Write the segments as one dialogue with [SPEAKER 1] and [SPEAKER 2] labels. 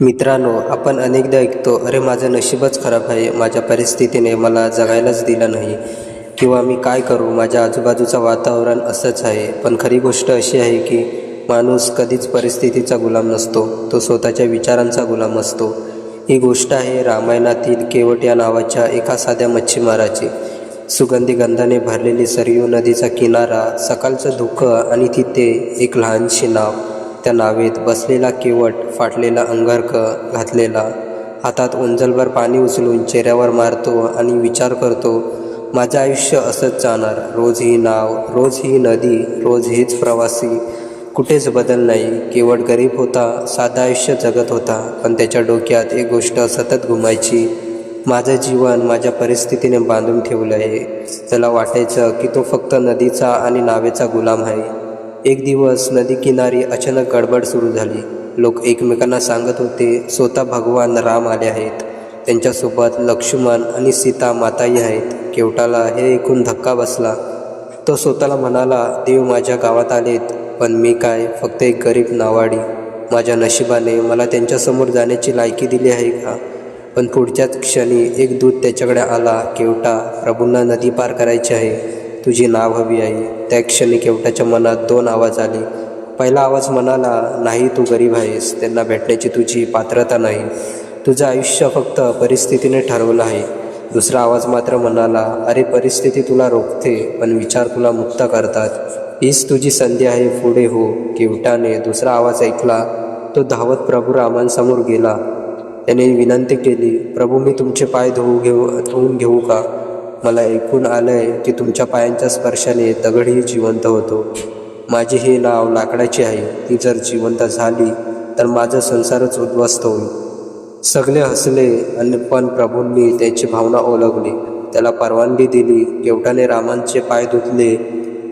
[SPEAKER 1] मित्रांनो आपण अनेकदा ऐकतो अरे माझं नशीबच खराब आहे माझ्या परिस्थितीने मला जगायलाच दिलं नाही किंवा मी काय करू माझ्या आजूबाजूचं वातावरण असंच आहे. पण खरी गोष्ट अशी आहे की माणूस कधीच परिस्थितीचा गुलाम नसतो तो स्वतःच्या विचारांचा गुलाम असतो. ही गोष्ट आहे रामायणातील केवट या नावाच्या एका साध्या मच्छीमाराची. सुगंधी गंधाने भरलेली सरयू नदीचा किनारा सकाळचं धुकं आणि तिथे एक लहानशी नाव. त्या नावेत बसलेला केवट फाटलेला अंगारक घातलेला. हातात उंजलभर पाणी उचलून चेहऱ्यावर मारतो आणि विचार करतो माझं आयुष्य असंच जाणार. रोज ही नाव रोज ही नदी रोज हेच प्रवासी. कुठेच बदल नाही. केवळ गरीब होता साधं आयुष्य जगत होता. पण त्याच्या डोक्यात एक गोष्ट सतत घुमायची. माझं जीवन माझ्या परिस्थितीने बांधून ठेवलं आहे. त्याला वाटायचं की तो फक्त नदीचा आणि नावेचा गुलाम आहे. एक दिवस नदी किनारी अचानक गडबड सुरू झाली. लोक एकमेकांना सांगत होते स्वतः भगवान राम आले आहेत. त्यांच्यासोबत लक्ष्मण आणि सीता माताही आहेत. केवटाला हे ऐकून धक्का बसला. तो स्वतःला म्हणाला देव माझ्या गावात आलेत पण मी काय? फक्त एक गरीब नावाडी. माझ्या नशिबाने मला त्यांच्यासमोर जाण्याची लायकी दिली आहे का? पण पुढच्याच क्षणी एक दूत त्याच्याकडे आला केवटा प्रभूंना नदी पार करायची आहे. तुझी नाव हवी आहे त्या क्षणी केवटाच्या मनात दोन आवाज आले. पहिला आवाज म्हणाला नाही तू गरीब आहेस. त्यांना भेटण्याची तुझी पात्रता नाही. तुझं आयुष्य फक्त परिस्थितीने ठरवलं आहे. दुसरा आवाज मात्र म्हणाला अरे परिस्थिती तुला रोखते पण विचार तुला मुक्त करतात. हीच तुझी संधी आहे. पुढे हो. केवटाने दुसरा आवाज ऐकला. तो धावत प्रभू रामांसमोर गेला. त्याने विनंती केली प्रभू मी तुमचे पाय धुवू घेऊ धुवून घेऊ का? मला ऐकून आलंय की तुमच्या पायांच्या स्पर्शाने दगडही जिवंत होतो. माझी ही नाव लाकडाची आहे. ती जर जिवंत झाली तर माझा संसारच उद्ध्वस्त होईल. सगळे हसले आणि पण प्रभूंनी त्याची भावना ओळखली. त्याला परवानगी दिली केवटाने रामांचे पाय धुतले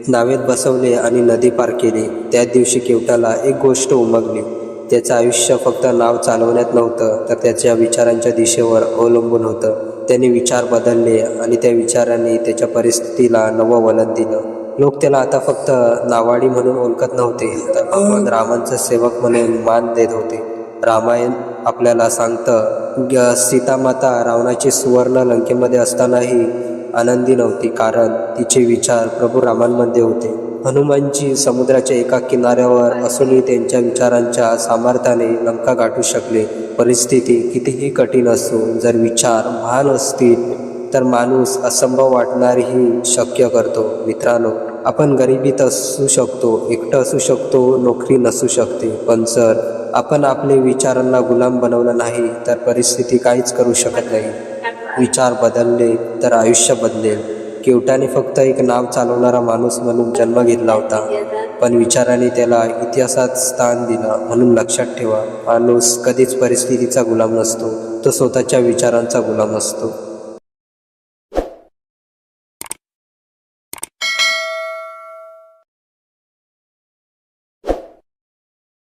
[SPEAKER 1] नावेत बसवले आणि नदी पार केली. त्या दिवशी केवटाला एक गोष्ट उमगली. त्याचं आयुष्य फक्त नाव चालवण्यात नव्हतं तर त्याच्या विचारांच्या दिशेवर अवलंबून होतं. त्याने विचार बदलले आणि त्या विचारांनी त्याच्या परिस्थितीला नवं वलन दिलं. लोक त्याला आता फक्त नावाडी म्हणून ओळखत नव्हते तर भगवान रामांचा सेवक म्हणून मान देत होते. रामायण आपल्याला सांगतं ग- सीतामाता रावणाची सुवर्ण लंकेमध्ये असतानाही आनंदी नव्हती कारण तिचे विचार प्रभू रामांमध्ये होते. हनुमानजी समुद्राच्या एका किनाऱ्यावर असूनही त्यांच्या विचारांच्या सामर्थ्याने लंका गाठू शकले. परिस्थिती कितीही कठीण असो जर विचार महान असतील तर माणूस असंभव वाटणारही शक्य करतो. मित्रांनो आपण गरिबीत असू शकतो एकटं असू शकतो नोकरी नसू शकते. पण जर आपण आपले विचारांना गुलाम बनवलं नाही तर परिस्थिती काहीच करू शकत नाही. विचार बदलले तर आयुष्य बदलेल. केवटाने फक्त एक नाव चालवणारा माणूस म्हणून जन्म घेतला होता. पण विचाराने त्याला इतिहासात स्थान दिलं म्हणून लक्षात ठेवा. माणूस कधीच परिस्थितीचा गुलाम नसतो. तो स्वतःच्या विचारांचा गुलाम असतो.